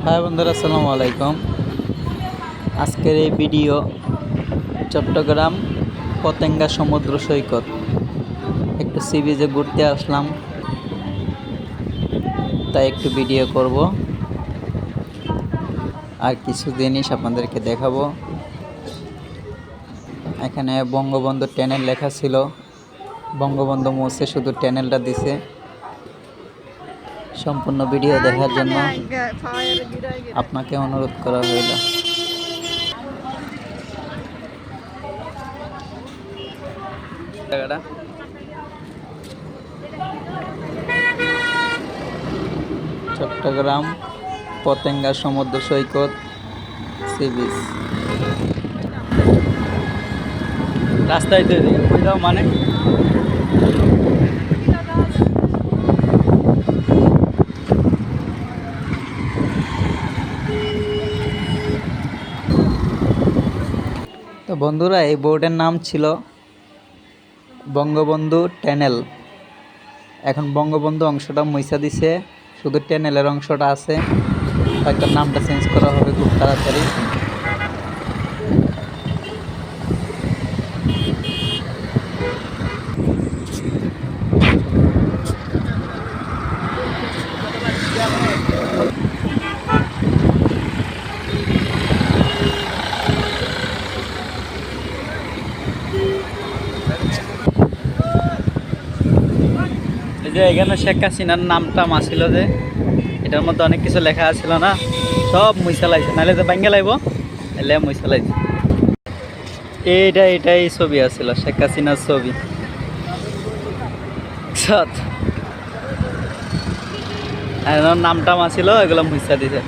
High বন্ধুরা, আসসালামু আলাইকুম। আজকের এই ভিডিও চট্টগ্রাম পতেঙ্গা সমুদ্র সৈকত। একটু সি বিচে ঘুরতে আসলাম, তাই একটু ভিডিও করব। আর কিছু জিনিস আপনাদেরকে দেখাবো। এখানে বঙ্গবন্ধু ট্যানেল লেখা ছিল, বঙ্গবন্ধু মুছে শুধু ট্যানেলটা দিছে। সম্পূর্ণ ভিডিও দেখার জন্য আপনাকে অনুরোধ করা হইল। চট্টগ্রাম পতেঙ্গা সমুদ্র সৈকত সি বিচ রাস্তায় তৈরি মানে তো বন্ধুরা, এই বোর্ডের নাম ছিল বঙ্গবন্ধু ট্যানেল। এখন বঙ্গবন্ধু অংশটা মুইসা দিছে, শুধু ট্যানেলের অংশটা আছে। হয়তো নামটা চেঞ্জ করা হবে খুব তাড়াতাড়ি। এই যে এখানে শেখ হাসিনার নামটা মাছিল যে, এটার মধ্যে অনেক কিছু লেখা আছিল না, সব মুইসা লাগছে নাহলে যে বাঙ্গে লাগবো এলে মুইসা লাগছে এইটা এটাই ছবি আছিল, শেখ হাসিনার ছবি। নামটা মাছিল এগুলো মুইসা দিছে।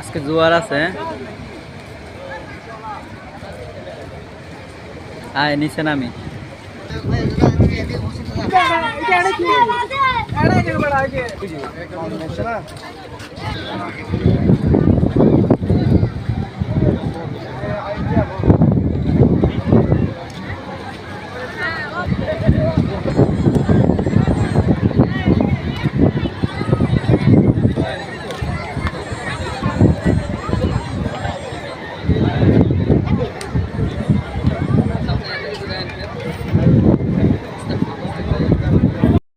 আজকে জোয়ার আছে আয় নিচে নামি